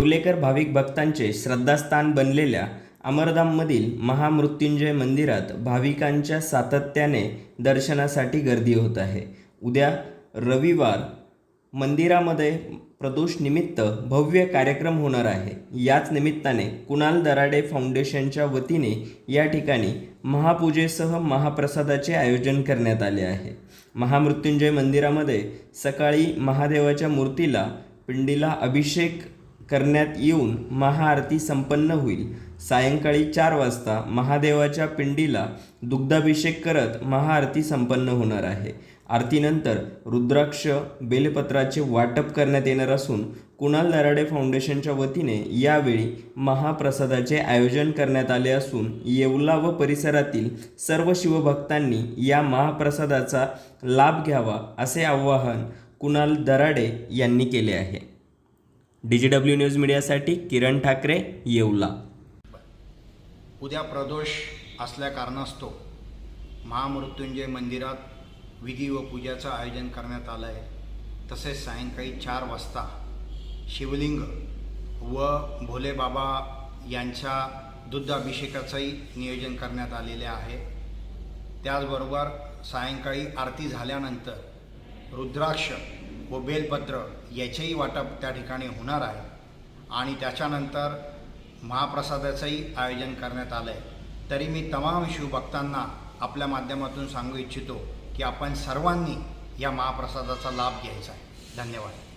येवलेकर भाविक भक्तांचे श्रद्धास्थान बनलेल्या अमरधाममधील महामृत्युंजय मंदिरात भाविकांच्या सातत्याने दर्शनासाठी गर्दी होत आहे. उद्या रविवार मंदिरामध्ये प्रदोष निमित्त भव्य कार्यक्रम होणार आहे. याच निमित्ताने कुणाल दराडे फाउंडेशनच्या वतीने या ठिकाणी महापूजेसह महाप्रसादाचे आयोजन करण्यात आले आहे. महामृत्युंजय मंदिरामध्ये सकाळी महादेवाच्या मूर्तीला पिंडीला अभिषेक करण्यात येऊन महाआरती संपन्न होईल. सायंकाळी चार वाजता महादेवाच्या पिंडीला दुग्धाभिषेक करत महाआरती संपन्न होणार आहे. आरतीनंतर रुद्राक्ष बेलपत्राचे वाटप करण्यात येणार असून कुणाल दराडे फाउंडेशनच्या वतीने यावेळी महाप्रसादाचे आयोजन करण्यात आले असून येवला व परिसरातील सर्व शिवभक्तांनी या महाप्रसादाचा लाभ घ्यावा असे आवाहन कुणाल दराडे यांनी केले आहे. डी जी डब्ल्यू न्यूज मीडियासाठी किरण ठाकरे येवला. उद्या प्रदोष असल्या कारणास्तव महामृत्युंजय मंदिरात विधी व पूजाचं आयोजन करण्यात आलं आहे तसेच सायंकाळी चार वाजता शिवलिंग व भोलेबाबा यांच्या दुग्धाभिषेकाचंही नियोजन करण्यात आलेले आहे. त्याचबरोबर सायंकाळी आरती झाल्यानंतर रुद्राक्ष व बेलपत्र याचेही वाटप त्या ठिकाणी होणार आहे. आणि त्याच्यानंतर महाप्रसादाचंही आयोजन करण्यात आलं आहे तरी मी तमाम शिवभक्तांना आपल्या माध्यमातून सांगू इच्छितो की आपण सर्वांनी या महाप्रसादाचा लाभ घ्यायचा आहे. धन्यवाद.